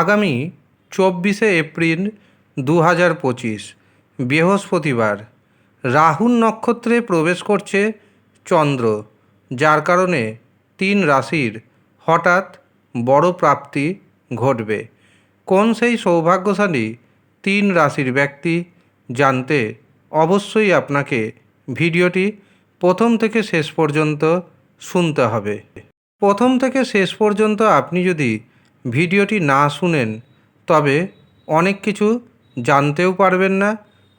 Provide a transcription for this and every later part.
আগামী চব্বিশে এপ্রিল দু হাজার পঁচিশ, বৃহস্পতিবার। রাহুর নক্ষত্রে প্রবেশ করছে চন্দ্র, যার কারণে তিন রাশির হঠাৎ বড় প্রাপ্তি ঘটবে। কোন সেই সৌভাগ্যশালী তিন রাশির ব্যক্তি জানতে অবশ্যই আপনাকে ভিডিওটি প্রথম থেকে শেষ পর্যন্ত শুনতে হবে। প্রথম থেকে শেষ পর্যন্ত আপনি যদি ভিডিওটি না শুনেন, তবে অনেক কিছু জানতেও পারবেন না,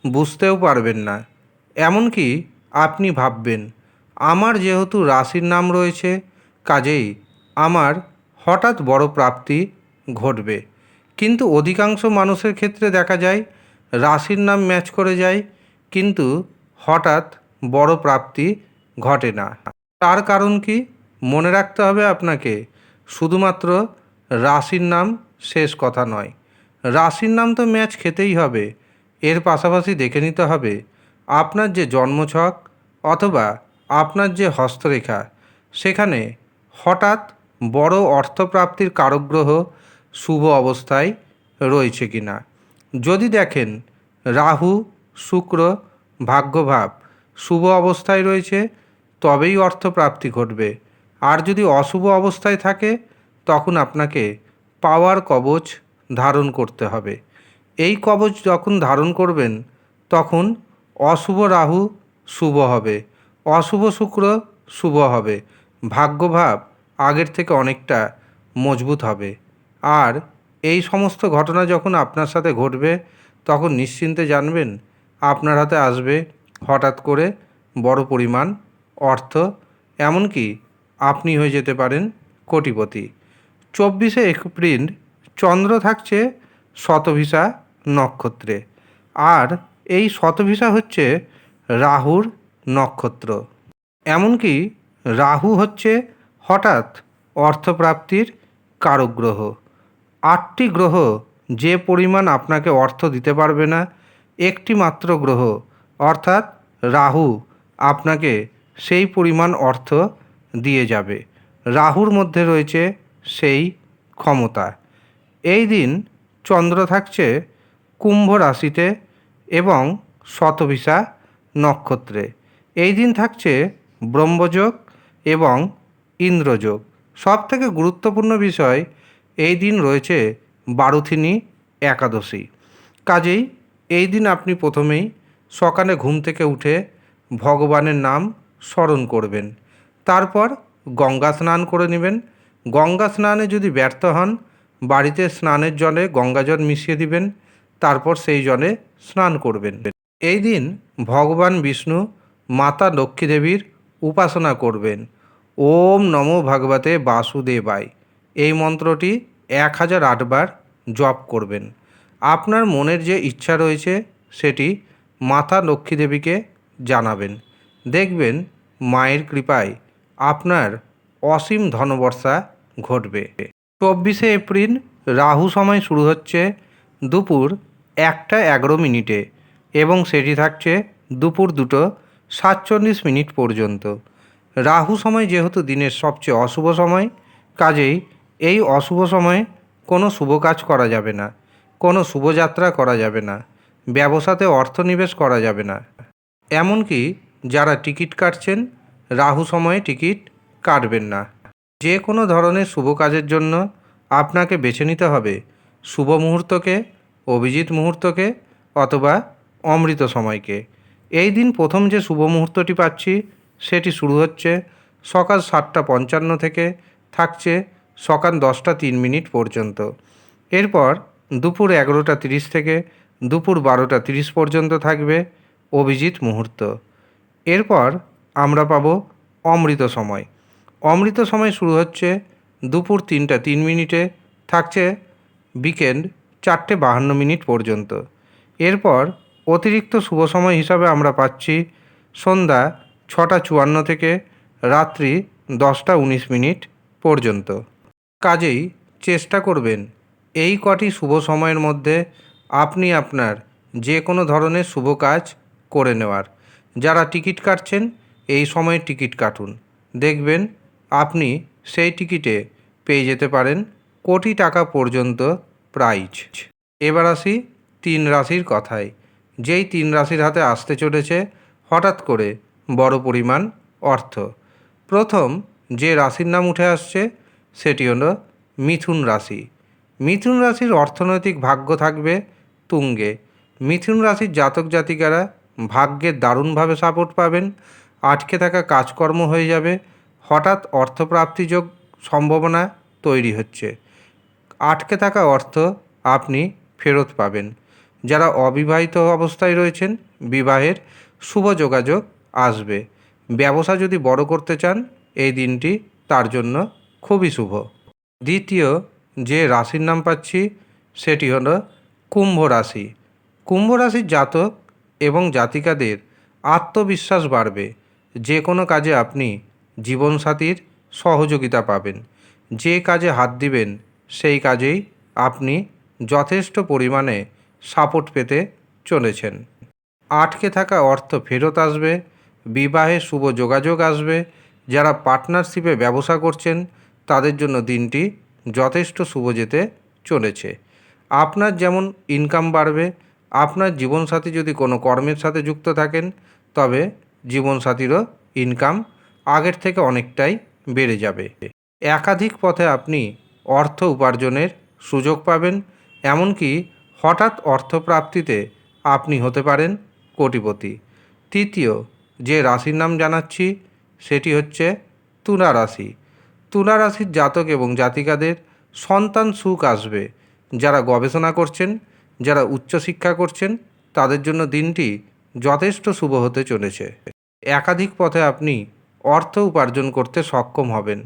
বুঝতেও পারবেন না। এমনকি আপনি ভাববেন, আমার যেহেতু রাশির নাম রয়েছে, কাজেই আমার হঠাৎ বড় প্রাপ্তি ঘটবে। কিন্তু অধিকাংশ মানুষের ক্ষেত্রে দেখা যায়, রাশির নাম ম্যাচ করে যায়, কিন্তু হঠাৎ বড় প্রাপ্তি ঘটে না। তার কারণ কি? মনে রাখতে হবে আপনাকে, শুধুমাত্র রাশির নাম শেষ কথা নয়। রাশির নাম তো ম্যাচ খেতেই হবে। এর পাশাপাশি দেখে নিতে হবে, আপনার যে জন্মছক অথবা আপনার যে হস্তরেখা, সেখানে হঠাৎ বড় অর্থপ্রাপ্তির কারকগ্রহ শুভ অবস্থায় রয়েছে কিনা। যদি দেখেন, রাহু, শুক্র, ভাগ্যভাব শুভ অবস্থায় রয়েছে, তবেই অর্থপ্রাপ্তি ঘটবে। আর যদি অশুভ অবস্থায় থাকে তখন আপনাকে পাওয়ার কবচ ধারণ করতে হবে। এই কবচ যখন ধারণ করবেন, তখন অশুভ রাহু শুভ হবে। অশুভ শুক্র শুভ হবে। ভাগ্যভাব আগের থেকে অনেকটা মজবুত হবে। আর এই সমস্ত ঘটনা যখন আপনার সাথে ঘটবে, তখন নিশ্চিন্তে জানবেন, আপনার হাতে আসবে হঠাৎ করে বড় পরিমাণ অর্থ। এমনকি আপনি হয়ে যেতে পারেন কোটিপতি। চব্বিশে এপ্রিল চন্দ্র থাকছে শতভিসা নক্ষত্রে। আর এই শতভিসা হচ্ছে রাহুর নক্ষত্র। এমনকি রাহু হচ্ছে হঠাৎ অর্থপ্রাপ্তির কারক গ্রহ আটটি গ্রহ যে পরিমাণ আপনাকে অর্থ দিতে পারবে না একটি মাত্র গ্রহ, অর্থাৎ রাহু, আপনাকে সেই পরিমাণ অর্থ দিয়ে যাবে। রাহুর মধ্যে রয়েছে সেই ক্ষমতা। এই দিন চন্দ্র থাকছে কুম্ভ রাশিতে এবং শতভিসা নক্ষত্রে। এই দিন থাকছে ব্রহ্মযোগ এবং ইন্দ্রযোগ। সব থেকে গুরুত্বপূর্ণ বিষয়, এই দিন রয়েছে বারুথিনী একাদশী। কাজেই এই দিন আপনি প্রথমেই সকালে ঘুম থেকে উঠে ভগবানের নাম স্মরণ করবেন। তারপর গঙ্গা স্নান করে নেবেন। গঙ্গা স্নানে যদি ব্যর্থ হন, বাড়িতে স্নানের জলে গঙ্গা জল মিশিয়ে দিবেন, তারপর সেই জলে স্নান করবেন। এই দিন ভগবান বিষ্ণু মাতা লক্ষ্মী দেবীর উপাসনা করবেন। ওম নমো ভাগবতে বাসুদেবায়। এই মন্ত্রটি এক হাজার আটবার জপ করবেন। আপনার মনের যে ইচ্ছা রয়েছে, সেটি মাতা লক্ষ্মী দেবীকে জানাবেন। দেখবেন মায়ের কৃপায় আপনার অসীম ধনবর্ষা ঘটবে। চব্বিশে এপ্রিল রাহু সময় শুরু হচ্ছে দুপুর একটা এগারো মিনিটে এবং সেটি থাকছে দুপুর দুটো সাতচল্লিশ মিনিট পর্যন্ত। রাহু সময় যেহেতু দিনের সবচেয়ে অশুভ সময়, কাজেই এই অশুভ সময়ে কোনো শুভ কাজ করা যাবে না, কোনো শুভযাত্রা করা যাবে না, ব্যবসাতে অর্থ নিবেশ করা যাবে না। এমনকি যারা টিকিট কাটছেন, রাহু সময়ে টিকিট কাটবেন না। যে কোনো ধরনের শুভ কাজের জন্য আপনাকে বেছে নিতে হবে। শুভ মুহূর্তকে, অভিজিৎ মুহূর্তকে অথবা অমৃত সময়কে। এই দিন প্রথম যে শুভ মুহূর্তটি পাচ্ছি, সেটি শুরু হচ্ছে সকাল সাতটা পঞ্চান্ন থেকে থাকছে সকাল দশটা তিন মিনিট পর্যন্ত। এরপর দুপুর এগারোটা তিরিশ থেকে দুপুর বারোটা তিরিশ পর্যন্ত থাকবে অভিজিৎ মুহূর্ত। এরপর আমরা পাব অমৃত সময়। অমৃত সময় শুরু হচ্ছে দুপুর তিনটা তিন মিনিটে, থাকছে বিকেল চারটে বাহান্ন মিনিট পর্যন্ত। এরপর অতিরিক্ত শুভ সময় হিসাবে আমরা পাচ্ছি সন্ধ্যা ছটা চুয়ান্ন থেকে রাত্রি দশটা উনিশ মিনিট পর্যন্ত। কাজেই চেষ্টা করবেন এই কটি শুভ সময়ের মধ্যে আপনি আপনার যে কোনো ধরনের শুভ কাজ করে নেওয়ার। যারা টিকিট কাটছেন, এই সময়ে টিকিট কাটুন। দেখবেন আপনি সেই টিকিটে পেয়ে যেতে পারেন কোটি টাকা পর্যন্ত প্রাইজ। এবার আসি তিন রাশির কথায়। যেই তিন রাশির হাতে আসতে চলেছে, হঠাৎ করে বড় পরিমাণ অর্থ। প্রথম যে রাশির নাম উঠে আসছে, সেটি হলো মিথুন রাশি। মিথুন রাশির অর্থনৈতিক ভাগ্য থাকবে তুঙ্গে। মিথুন রাশির জাতক জাতিকারা ভাগ্যে দারুণভাবে সাপোর্ট পাবেন, আটকে থাকা কাজকর্ম হয়ে যাবে হঠাৎ অর্থপ্রাপ্তি যোগ সম্ভাবনা তৈরি হচ্ছে। আটকে থাকা অর্থ আপনি ফেরত পাবেন। যারা অবিবাহিত অবস্থায় রয়েছেন, বিবাহের শুভ যোগাযোগ আসবে। ব্যবসা যদি বড় করতে চান, এই দিনটি তার জন্য খুবই শুভ। দ্বিতীয় যে রাশির নাম পাচ্ছি, সেটি হল কুম্ভ রাশি। কুম্ভ রাশির জাতক এবং জাতিকাদের আত্মবিশ্বাস বাড়বে। যে কোনো কাজে আপনি জীবনসাথীর সহযোগিতা পাবেন। যে কাজে হাত দিবেন, সেই কাজেই আপনি যথেষ্ট পরিমাণে সাপোর্ট পেতে চলেছেন। আটকে থাকা অর্থ ফেরত আসবে, বিবাহে শুভ যোগাযোগ আসবে, যারা পার্টনারশিপে ব্যবসা করছেন, তাদের জন্য দিনটি যথেষ্ট শুভ যেতে চলেছে। আপনার যেমন ইনকাম বাড়বে, আপনার জীবনসাথী যদি কোনো কর্মের সাথে যুক্ত থাকেন, তবে জীবনসাথীরও ইনকাম আগের থেকে অনেকটাই বেড়ে যাবে। একাধিক পথে আপনি অর্থ উপার্জনের সুযোগ পাবেন, এমনকি হঠাৎ অর্থপ্রাপ্তিতে আপনি হতে পারেন কোটিপতি। তৃতীয় যে রাশির নাম জানাচ্ছি, সেটি হচ্ছে তুলা রাশি। তুলা রাশির জাতক এবং জাতিকাদের সন্তান সুখ আসবে। যারা গবেষণা করছেন, যারা উচ্চশিক্ষা করছেন, তাদের জন্য দিনটি যথেষ্ট শুভ হতে চলেছে। একাধিক পথে আপনি অর্থ উপার্জন করতে সক্ষম হবেন।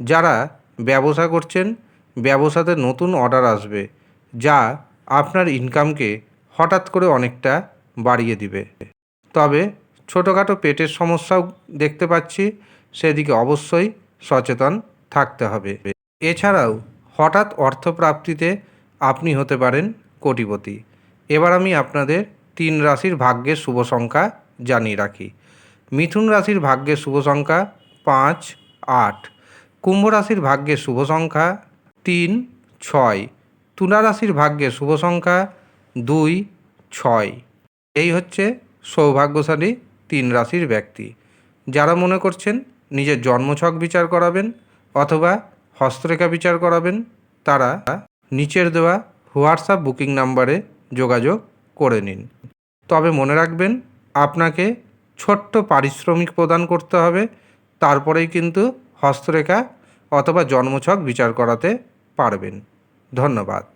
যারা ব্যবসা করছেন, ব্যবসাতে নতুন অর্ডার আসবে, যা আপনার ইনকামকে হঠাৎ করে অনেকটা বাড়িয়ে দিবে। তবে ছোটোখাটো পেটের সমস্যাও দেখতে পাচ্ছি, সেদিকে অবশ্যই সচেতন থাকতে হবে। এছাড়াও হঠাৎ অর্থপ্রাপ্তিতে আপনি হতে পারেন কোটিপতি। এবার আমি আপনাদের তিন রাশির ভাগ্যের শুভ সংখ্যা জানিয়ে রাখি। মিথুন রাশির ভাগ্যের শুভ সংখ্যা পাঁচ, আট। কুম্ভ রাশির ভাগ্যের শুভ সংখ্যা তিন, ছয়। তুলা রাশির ভাগ্যের শুভ সংখ্যা দুই, ছয়। এই হচ্ছে সৌভাগ্যশালী তিন রাশির ব্যক্তি। যারা মনে করছেন নিজের জন্মছক বিচার করাবেন অথবা হস্তরেখা বিচার করাবেন, তারা নিচের দেওয়া হোয়াটসঅ্যাপ বুকিং নাম্বারে যোগাযোগ করে নিন। তবে মনে রাখবেন, আপনাকে ছোট্ট পারিশ্রমিক প্রদান করতে হবে। তারপরেই কিন্তু হস্তরেখা অথবা জন্মছক বিচার করাতে পারবেন। ধন্যবাদ।